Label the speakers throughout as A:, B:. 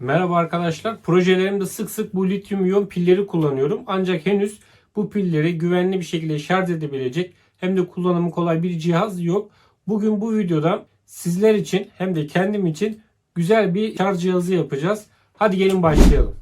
A: Merhaba arkadaşlar. Projelerimde sık sık bu lityum iyon pilleri kullanıyorum. Ancak henüz bu pilleri güvenli bir şekilde şarj edebilecek hem de kullanımı kolay bir cihaz yok. Bugün bu videoda sizler için hem de kendim için güzel bir şarj cihazı yapacağız. Hadi gelin başlayalım.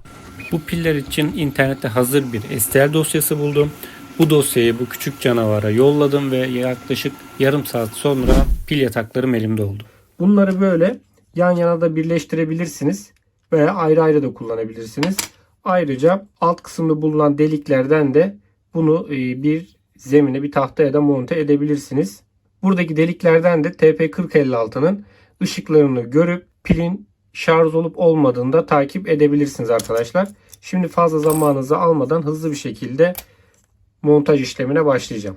A: Bu piller için internette hazır bir STL dosyası buldum. Bu dosyayı bu küçük canavara yolladım ve yaklaşık yarım saat sonra pil yataklarım elimde oldu. Bunları böyle yan yana da birleştirebilirsiniz veya ayrı ayrı da kullanabilirsiniz. Ayrıca alt kısımda bulunan deliklerden de bunu e, bir zemine bir tahtaya da monte edebilirsiniz. Buradaki deliklerden de TP4056'nın ışıklarını görüp pilin şarj olup olmadığını da takip edebilirsiniz arkadaşlar. Şimdi fazla zamanınızı almadan hızlı bir şekilde montaj işlemine başlayacağım.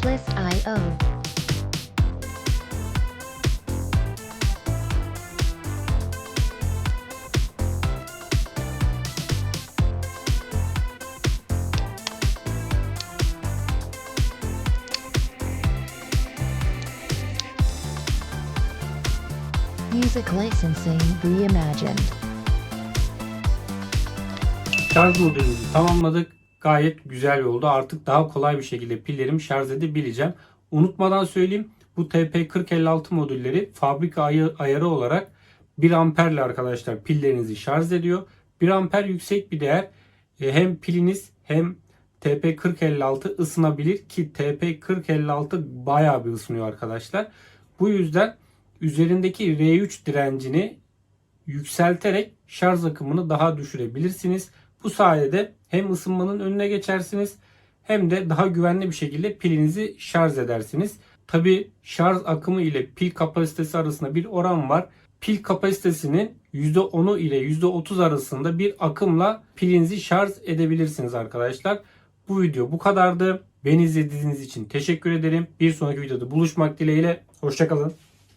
B: Spliff.io. Music licensing reimagined.
A: Charles Mobile'imizi tamamladık. Gayet güzel oldu. Artık daha kolay bir şekilde pillerimi şarj edebileceğim. Unutmadan söyleyeyim. Bu TP4056 modülleri fabrika ayı- ayarı olarak 1 amperle arkadaşlar pillerinizi şarj ediyor. 1 amper yüksek bir değer. E, Hem piliniz hem TP4056 ısınabilir ki TP4056 bayağı bir ısınıyor arkadaşlar. Bu yüzden üzerindeki R3 direncini yükselterek şarj akımını daha düşürebilirsiniz. Bu sayede hem ısınmanın önüne geçersiniz hem de daha güvenli bir şekilde pilinizi şarj edersiniz. Tabi şarj akımı ile pil kapasitesi arasında bir oran var. Pil kapasitesinin %10'u ile %30 arasında bir akımla pilinizi şarj edebilirsiniz arkadaşlar. Bu video bu kadardı. Beni izlediğiniz için teşekkür ederim. Bir sonraki videoda buluşmak dileğiyle. Hoşçakalın.